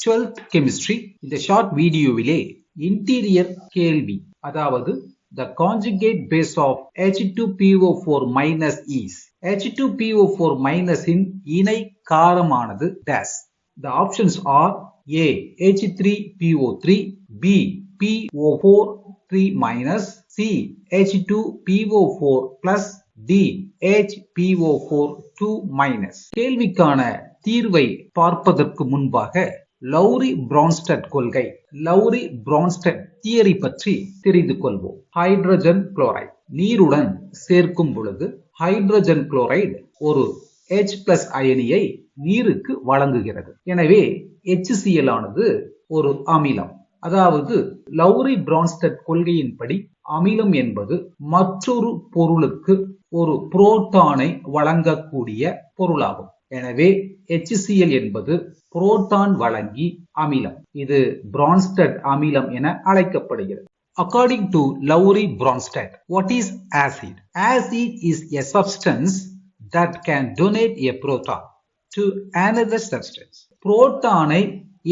Twelfth chemistry இந்த short வீடியோவிலே interior கேள்வி அதாவது the conjugate base of H2PO4 minus is H2PO4 minus இன் இணை காரமானது dash the options are A H3PO3 B PO4 3 minus C H2PO4 plus D HPO4 2 minus கேள்விக்கான தீர்வை பார்ப்பதற்கு முன்பாக Lowry Bronsted கொள்கை. லௌரி பிரான்ஸ்டட் தியரி பற்றி தெரிந்து கொள்வோம். Hydrogen chloride. நீருடன் சேர்க்கும் பொழுது ஹைட்ரஜன் குளோரைடு ஒரு H பிளஸ் அயனியை நீருக்கு வழங்குகிறது. எனவே HCl ஆனது ஒரு அமிலம். அதாவது லௌரி பிரான்ஸ்டட் கொள்கையின்படி அமிலம் என்பது மற்றொரு பொருளுக்கு ஒரு புரோட்டானை வழங்கக்கூடிய பொருளாகும். எனவே HCl என்பது புரோட்டான் வழங்கி அமிலம் இது பிரான்ஸ்டட் அமிலம் என அழைக்கப்படுகிறது According to Lowry Bronsted, what is acid? Acid is a substance that can donate a proton to another substance. புரோட்டானை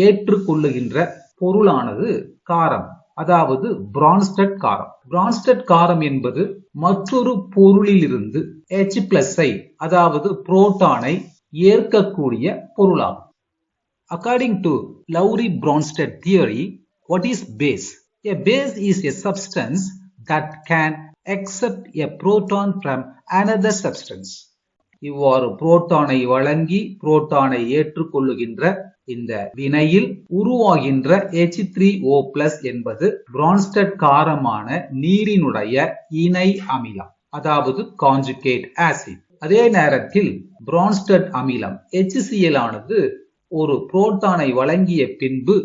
ஏற்றுக்கொள்ளுகின்ற பொருளானது காரம் அதாவது பிரான்ஸ்டட் காரம் பிரான்ஸ்டட் காரம் என்பது மற்றொரு பொருளிலிருந்து ஹெச் பிளஸ் ஐ அதாவது புரோட்டானை ஏற்கக்கூடிய பொருளாகும். According to Lowry Bronsted theory, what is base a base is a substance that can accept a proton from another substance இவ்வாறு புரோட்டானை வழங்கி புரோட்டானை ஏற்றுக்கொள்ளுகின்ற இந்த வினையில் உருவாகின்ற எச் த்ரீ ஓ பிளஸ் என்பது பிரான்ஸ்டட் காரமான நீரினுடைய இணை அமிலம் அதாவது கான்ஜுகேட் ஆசிட் அதே நேரத்தில் பிரான்ஸ்டட் அமிலம் HCl ஆனது ஒரு புரோட்டானை வழங்கிய பின்பு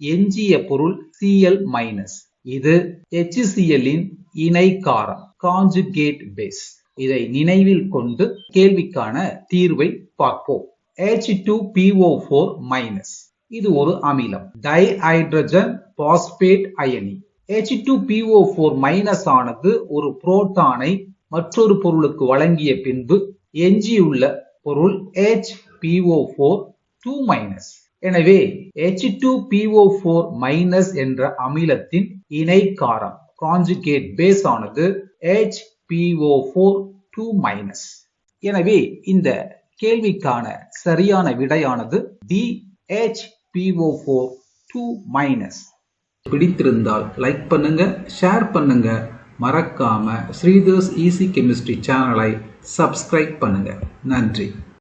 எஞ்சிய பொருள் Cl மைனஸ் இது HCl இன் இணை காரம் காஞ்சுகேட் பேஸ் இதை நினைவில் கொண்டு கேள்விக்கான தீர்வை பார்ப்போம். H2PO4 மைனஸ் இது ஒரு அமிலம் டைஹைட்ரஜன் பாஸ்பேட் அயனி H2PO4 மைனஸ் ஆனது ஒரு புரோட்டானை மற்றொரு பொருளுக்கு வழங்கிய பின்பு எஞ்சியுள்ள பொருள் HPO4 2 மைனஸ் எனவே H2PO4 மைனஸ் என்ற அமிலத்தின் இணை காரம் காஞ்சுகேட் பேஸ் ஆனது HPO4 2 மைனஸ் எனவே இந்த கேள்விக்கான சரியான விடையானது டி HPO4 2 மைனஸ் பிடித்திருந்தால் லைக் பண்ணுங்க ஷேர் பண்ணுங்க. மறக்காம ஸ்ரீதர்ஸ் ஈஸி கெமிஸ்ட்ரி சேனலை சப்ஸ்கிரைப் பண்ணுங்கள் நன்றி.